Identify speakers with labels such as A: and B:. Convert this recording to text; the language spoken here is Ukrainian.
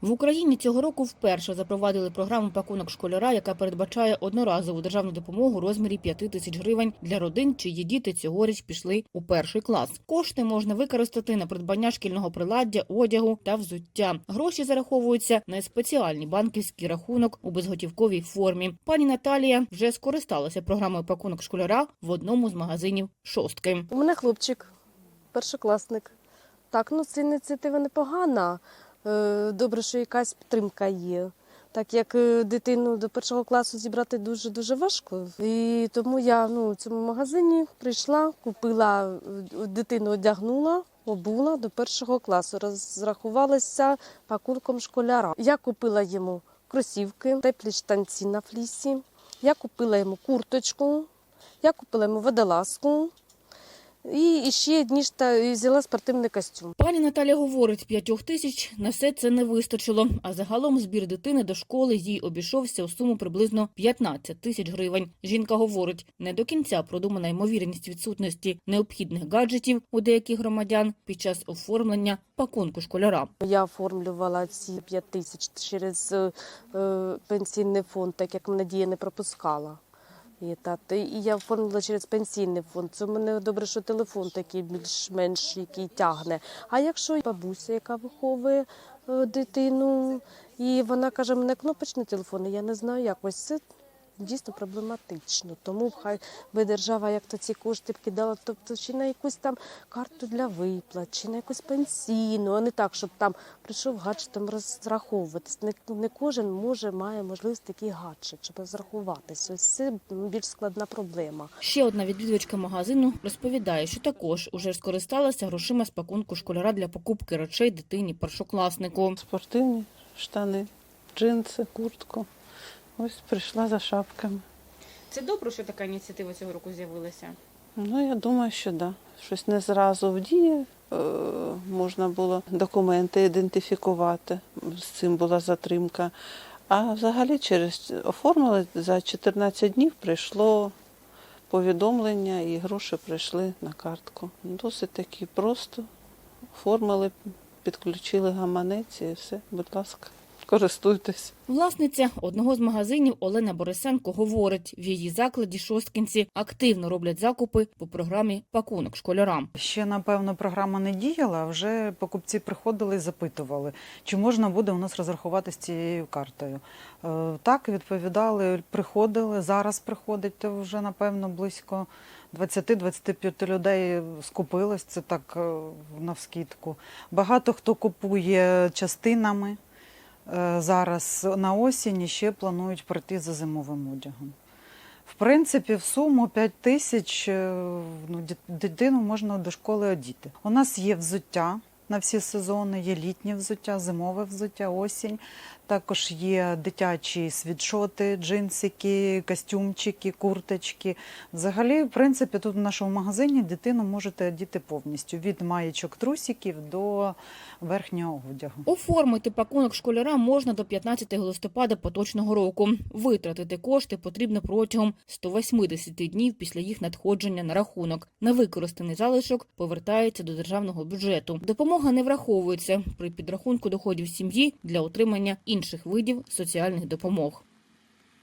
A: В Україні цього року вперше запровадили програму пакунок школяра, яка передбачає одноразову державну допомогу у розмірі 5 тисяч гривень для родин, чиї діти цьогоріч пішли у перший клас. Кошти можна використати на придбання шкільного приладдя, одягу та взуття. Гроші зараховуються на спеціальний банківський рахунок у безготівковій формі. Пані Наталія вже скористалася програмою пакунок школяра в одному з магазинів шостки.
B: У мене хлопчик, першокласник. Так, ну це ініціатива непогана. Е, Добре, що якась підтримка є. Так як е, дитину до першого класу зібрати дуже дуже важко. І тому я ну, в цьому магазині прийшла, купила е, дитину, одягнула, обула до першого класу. Розрахувалася пакунком школяра. Я купила йому кросівки, теплі штанці на флісі. Я купила йому курточку, я купила йому водолазку. І ще ніж та взяла спортивний костюм.
A: Пані Наталя говорить, п'ятьох тисяч на все це не вистачило. А загалом збір дитини до школи їй обійшовся у суму приблизно 15 тисяч гривень. Жінка говорить, не до кінця продумана ймовірність відсутності необхідних гаджетів у деяких громадян під час оформлення пакунку школяра.
B: Я оформлювала ці 5 тисяч через е, е, пенсійний фонд, так як мене дія не пропускала. І, та, та- і я оформила через пенсійний фонд. Це мене добре, що телефон такий більш-менш який тягне. А якщо бабуся, яка виховує е, дитину, і вона каже, мене кнопочний телефон, і я не знаю, якось це дійсно проблематично. Тому хай би держава як то ці кошти вкидала, тобто чи на якусь там карту для виплат, чи на якусь пенсійну, а не так, щоб там прийшов гаджетом розраховуватись. Не, не кожен може має можливість такий гаджет, щоб розрахуватись. Ось це більш складна проблема.
A: Ще одна відвідувачка магазину розповідає, що також уже скористалася грошима з пакунку школяра для покупки речей дитині першокласнику.
C: Спортивні штани, джинси, куртку. Ось прийшла за шапками.
A: Це добре, що така ініціатива цього року з'явилася.
C: Ну, я думаю, що да. Щось не зразу в дії е, можна було документи ідентифікувати. З цим була затримка. А взагалі через оформили за 14 днів прийшло повідомлення і гроші прийшли на картку. Досить таки просто оформили, підключили гаманець і все, будь ласка, користуйтесь.
A: Власниця одного з магазинів Олена Борисенко говорить, в її закладі шосткінці активно роблять закупи по програмі пакунок школярам.
D: Ще напевно програма не діяла. Вже покупці приходили і запитували, чи можна буде у нас розрахуватися цією картою. Е, Так відповідали, приходили. Зараз приходить то вже напевно близько 20-25 людей скупилось. Це так е, навскідку. Багато хто купує частинами. Е, Зараз на осінь і ще планують прийти за зимовим одягом. В принципі, в суму 5 тисяч е, ну, дитину можна до школи одіти. У нас є взуття на всі сезони, є літнє взуття, зимове взуття, осінь. Також є дитячі світшоти, джинсики, костюмчики, курточки. Взагалі, в принципі, тут в нашому магазині дитину можете одіти повністю від маєчок трусиків до верхнього одягу.
A: Оформити пакунок школяра можна до 15 листопада поточного року. Витратити кошти потрібно протягом 180 днів після їх надходження на рахунок. Невикористаний залишок повертається до державного бюджету. Допомога не враховується при підрахунку доходів сім'ї для отримання інших видів соціальних допомог.